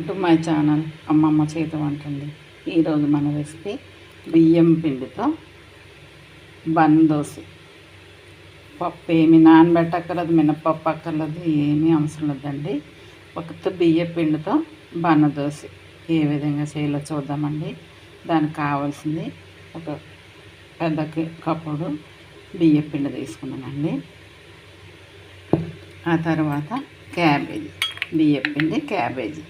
Welcome to my channel అమ్మమ్మ చేతి వంటండి ఈరోజు మన రెసిపీ బియ్యం పిండితో బన్ దోశ. పప్పు ఏమి నానబెట్టక్కర్లేదు మినపప్పు అక్కర్లేదు ఏమీ అవసరం లేదండి. ఒక బియ్య పిండితో బన్న దోశ. ఏ విధంగా చేయాలో చూద్దామండి. దానికి కావాల్సింది ఒక పెద్ద కప్పుడు బియ్య పిండి తీసుకున్నానండి. ఆ తర్వాత క్యాబేజీ బియ్యపిండి క్యాబేజీ.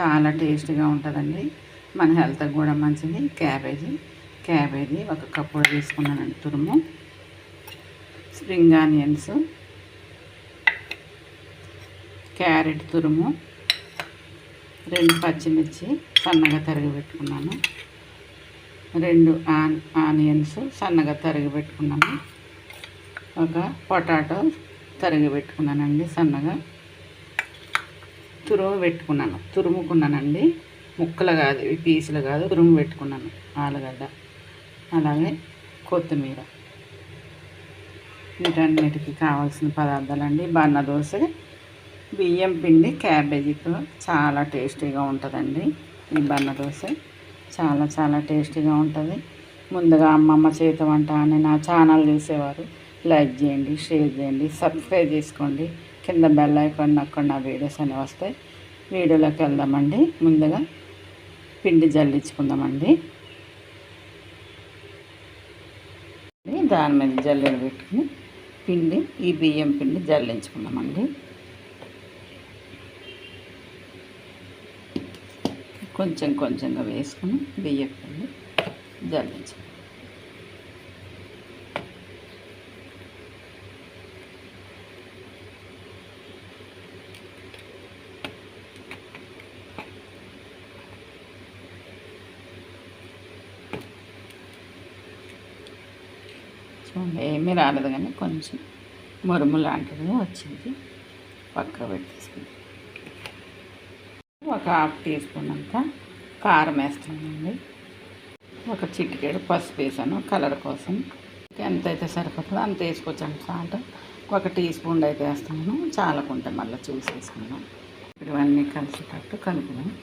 చాలా టేస్టీగా ఉంటుందండి. మన హెల్త్కి కూడా మంచిది. క్యాబేజీ క్యాబేజీ ఒక కప్పుడు తీసుకున్నానండి తురుము. స్ప్రింగ్ ఆనియన్స్ క్యారెట్ తురుము రెండు పచ్చిమిర్చి సన్నగా తరిగి పెట్టుకున్నాను. రెండు ఆన్ ఆనియన్స్ సన్నగా తరిగి పెట్టుకున్నాను. ఒక పొటాటో తరిగి పెట్టుకున్నానండి సన్నగా. తురుము పెట్టుకున్నాను. తురుముకున్నానండి. ముక్కలు కాదు ఇవి పీసులు కాదు తురుము పెట్టుకున్నాను. ఆలుగడ్డ అలాగే కొత్తిమీర. వీటన్నిటికి కావాల్సిన పదార్థాలండి. బన్న దోశ బియ్యం పిండి క్యాబేజీతో చాలా టేస్టీగా ఉంటుందండి. ఈ బన్న దోశ చాలా చాలా టేస్టీగా ఉంటుంది. ముందుగా అమ్మమ్మ చేతి వంట అని నా ఛానల్ చూసేవారు. లైక్ చేయండి షేర్ చేయండి సబ్స్క్రైబ్ చేసుకోండి. కింద బెల్ ఐకాన్ అక్కడ నా వీడియోస్ అని వస్తాయి. వీడియోలోకి వెళ్దామండి. ముందుగా పిండి జల్లించుకుందామండి. దాని మీద జల్లెడ పెట్టుకుని పిండి ఈ బియ్యం పిండి జల్లించుకుందామండి. కొంచెం కొంచెంగా వేసుకుని బియ్యం పిండి జల్లించుకుందాం. ఏమీ రాలేదు కానీ కొంచెం మురుము లాంటిది వచ్చింది. పక్క పెట్టేసుకుంది. ఒక హాఫ్ టీ స్పూన్ అంతా కారం వేస్తానండి. ఒక చిటికేడు పసుపు వేసాను కలర్ కోసం. ఎంత అయితే సరిపోతుందో అంత వేసుకోవచ్చండి సాల్ట్. ఒక టీ స్పూన్ అయితే వేస్తాను. చాలకుంటే మళ్ళీ చూసేసుకున్నాం ఇవన్నీ కలిసేటట్టు కలుపుదాం.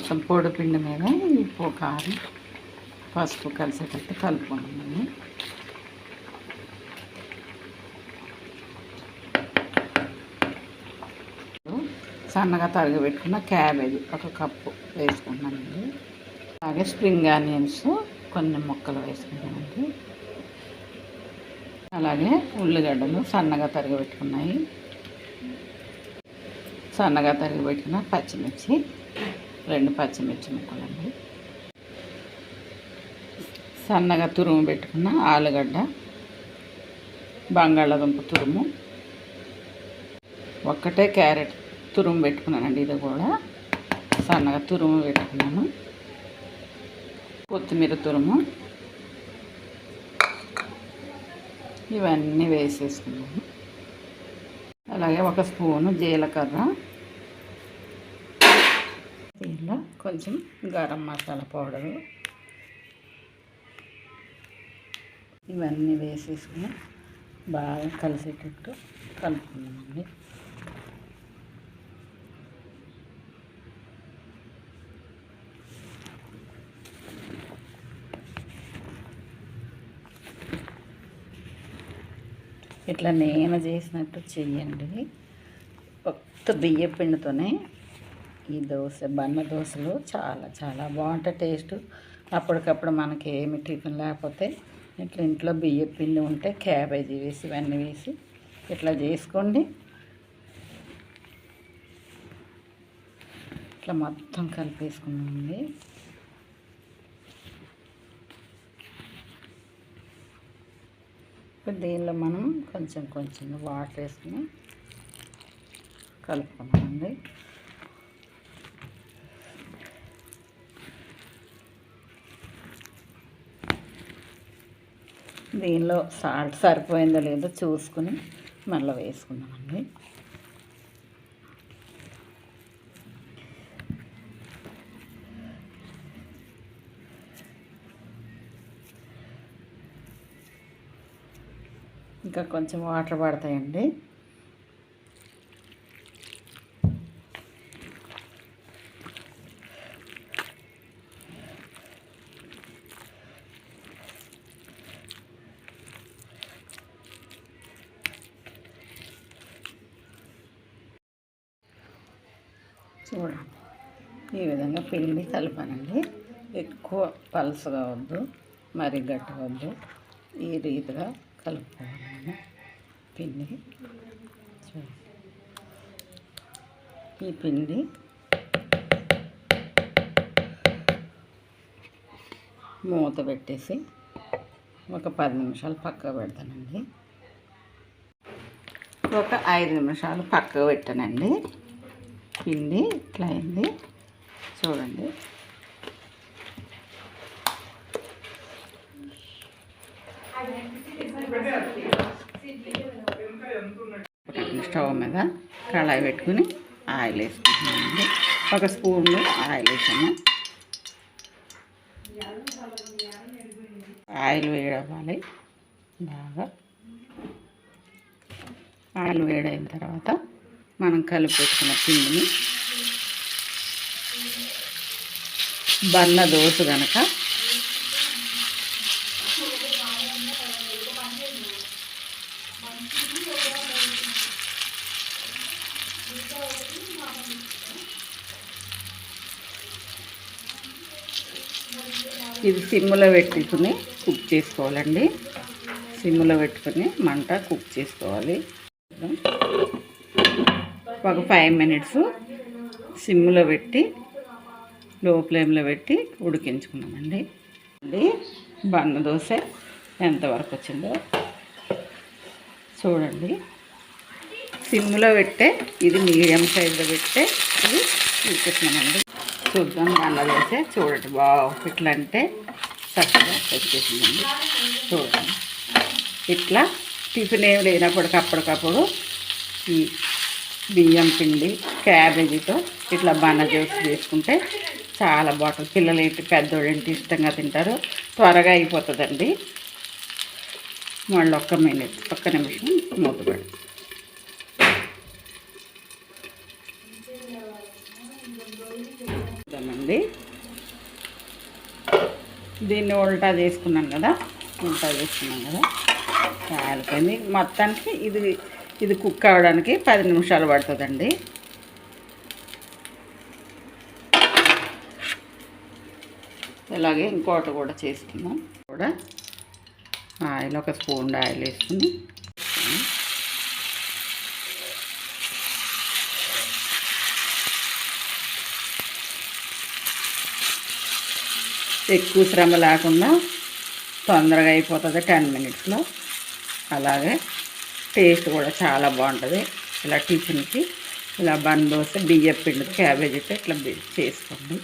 కొంచెం పొడిపిండి మీద ఉప్పు కారం పసుపు కలిసేటట్టు కలుపుకున్నాము సన్నగా తరగబెట్టుకున్న క్యాబేజీ ఒక కప్పు వేసుకున్నానండి అలాగే స్ప్రింగ్ ఆనియన్స్ కొన్ని ముక్కలు వేసుకుంటానండి అలాగే ఉల్లిగడ్డలు సన్నగా తరిగిపెట్టుకున్నాయి సన్నగా తరిగిపెట్టుకున్న పచ్చిమిర్చి రెండు పచ్చిమిర్చి ముక్కలండి. సన్నగా తురుము పెట్టుకున్న ఆలుగడ్డ బంగాళాదుంప తురుము ఒక్కటే క్యారెట్ తురుము పెట్టుకున్నానండి ఇది కూడా. సన్నగా తురుము పెట్టుకున్నాను. కొత్తిమీర తురుము. ఇవన్నీ వేసేసుకున్నాను. అలాగే ఒక స్పూను జీలకర్ర దీనిలో కొంచెం గరం మసాలా పౌడరు. ఇవన్నీ వేసేసుకుని బాగా కలిసేటట్టు కలుపుకున్నామండి ఇట్లా నేను చేసినట్టు చెయ్యండి. కొత్త బియ్య పిండితోనే ఈ దోశ బన్న దోశలు చాలా చాలా బాగుంటాయి. టేస్ట్ అప్పటికప్పుడు మనకి ఏమి టిఫిన్ లేకపోతే ఇట్లా ఇంట్లో బియ్య పిండి ఉంటే క్యాబేజీ వేసి ఇవన్నీ వేసి ఇట్లా చేసుకోండి. ఇట్లా మొత్తం కలిపేసుకున్నామండి. ఇప్పుడు దీనిలో మనం కొంచెం కొంచెం వాటర్ వేసుకుని కలుపుకున్నామండి దీనిలో సాల్ట్ సరిపోయిందో లేదో చూసుకుని మళ్ళీ వేసుకున్నామండి ఇంకా కొంచెం వాటర్ పడతాయండి. చూడండి. ఈ విధంగా పిండి కలపానండి ఎక్కువ పలుసగా వద్దు మరి గట్టిగా వద్దు ఈ రీతిగా కలుపుకోవాలి పిండి. చూడండి. ఈ పిండి మూత పెట్టేసి ఒక పది నిమిషాలు పక్క పెడతానండి. ఒక ఐదు నిమిషాలు పక్కకు పెట్టానండి. పిండి ఇట్లా అయింది. చూడండి. స్టవ్ మీద కళాయి పెట్టుకుని ఆయిల్ వేసుకుంటున్నామండి ఒక స్పూన్లో ఆయిల్ వేసాము ఆయిల్ వేడవ్వాలి బాగా. ఆయిల్ వేడైన తర్వాత మనం కలిపేసుకున్న పిండిని. బన్న దోశ కనుక ఇది సిమ్లో పెట్టుకుని కుక్ చేసుకోవాలండి. సిమ్లో పెట్టుకుని మంట కుక్ చేసుకోవాలి. ఒక ఫైవ్ మినిట్స్ సిమ్లో పెట్టి లో ఫ్లేమ్లో పెట్టి ఉడికించుకున్నామండి. అండి బన్న దోశ ఎంతవరకు వచ్చిందో చూడండి. సిమ్లో పెట్టే ఇది మీడియం సైజులో పెట్టే ఇది ఉడికిస్తున్నామండి చూద్దాం బన్న దోశ చూడండి బాగా ఇట్లా అంటే చక్కగా వచ్చేసిందండి. చూడండి. ఇట్లా టిఫిన్ ఏమి లేనప్పటికప్పటికప్పుడు ఈ బియ్యం పిండి క్యాబేజీతో ఇట్లా బన్న జ్యూస్ చేసుకుంటే చాలా బాగుంటుంది. పిల్లలు ఏంటి పెద్దోళ్ళు ఏంటి ఇష్టంగా తింటారు. త్వరగా అయిపోతుందండి. మళ్ళీ ఒక్క మినిట్ ఒక్క నిమిషం మూతపడి చూద్దామండి. దీన్ని ఉల్టా చేసుకున్నాం కదా. ఉల్టా చేసుకున్నాం కదా. కాలిపోయింది. మొత్తానికి ఇది ఇది కుక్ అవ్వడానికి పది నిమిషాలు పడుతుందండి. ఇలాగే ఇంకోటి కూడా చేసుకుందాం. కూడా ఆయిల్ ఒక స్పూన్ ఆయిల్ వేసుకుని ఎక్కువ శ్రమ లేకుండా తొందరగా అయిపోతుంది టెన్ మినిట్స్లో. అలాగే టేస్ట్ కూడా చాలా బాగుంటుంది. ఇలా టిఫిన్కి ఇలా బన్ దోశ బియ్యం పిండి క్యాబేజీతో ఇట్లా చేసుకోండి.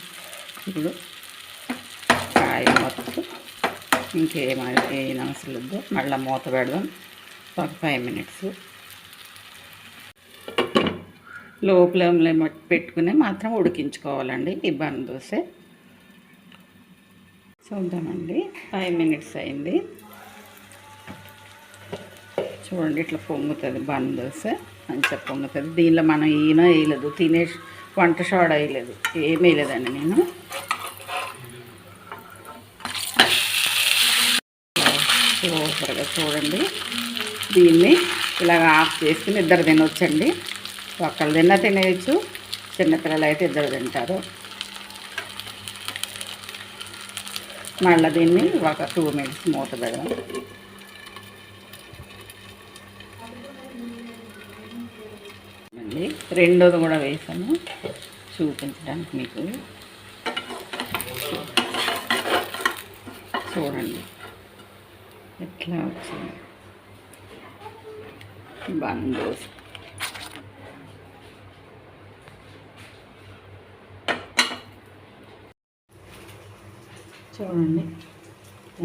ఇప్పుడు కాయ మొత్తం ఇంకేమైనా ఏం అవసరం లేదు. మళ్ళీ మూత పెడదాం. ఒక ఫైవ్ మినిట్స్. లో ఫ్లేమ్లో పెట్టుకుని మాత్రం ఉడికించుకోవాలండి ఈ బన్ దోశ. చూద్దామండి. ఫైవ్ మినిట్స్ అయింది. చూడండి ఇట్లా పొంగుతుంది బన్ దోశ మంచిగా పొంగుతుంది. దీనిలో మనం ఈయన వేయలేదు తినే వంట షాడ్ వేయలేదు ఏమి వేయలేదండి నేను. సూపర్గా చూడండి. దీన్ని ఇలాగ ఆఫ్ చేసుకుని ఇద్దరు తినొచ్చండి. ఒక్కళ్ళు తిన్నా తినేయచ్చు చిన్నపిల్లలు అయితే ఇద్దరు తింటారు. మళ్ళీ దీన్ని ఒక టూ మినిట్స్ మూత పెడదాం. అండి రెండోది కూడా వేసాను. చూపించడానికి మీకు. చూడండి. ఎట్లా వచ్చింది? బందోస్. చూడండి.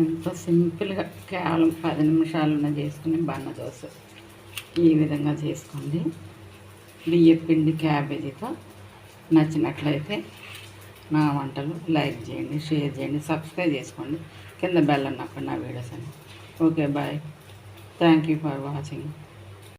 ఎంత సింపుల్గా కేవలం పది నిమిషాలున్న చేసుకుని బన్న దోశ ఈ విధంగా చేసుకోండి. బియ్య పిండి క్యాబేజీతో నచ్చినట్లయితే నా వంటలు లైక్ చేయండి షేర్ చేయండి సబ్స్క్రైబ్ చేసుకోండి. కింద బెల్ అన్నప్పుడు నా వీడియోస్ అని okay bye thank you for watching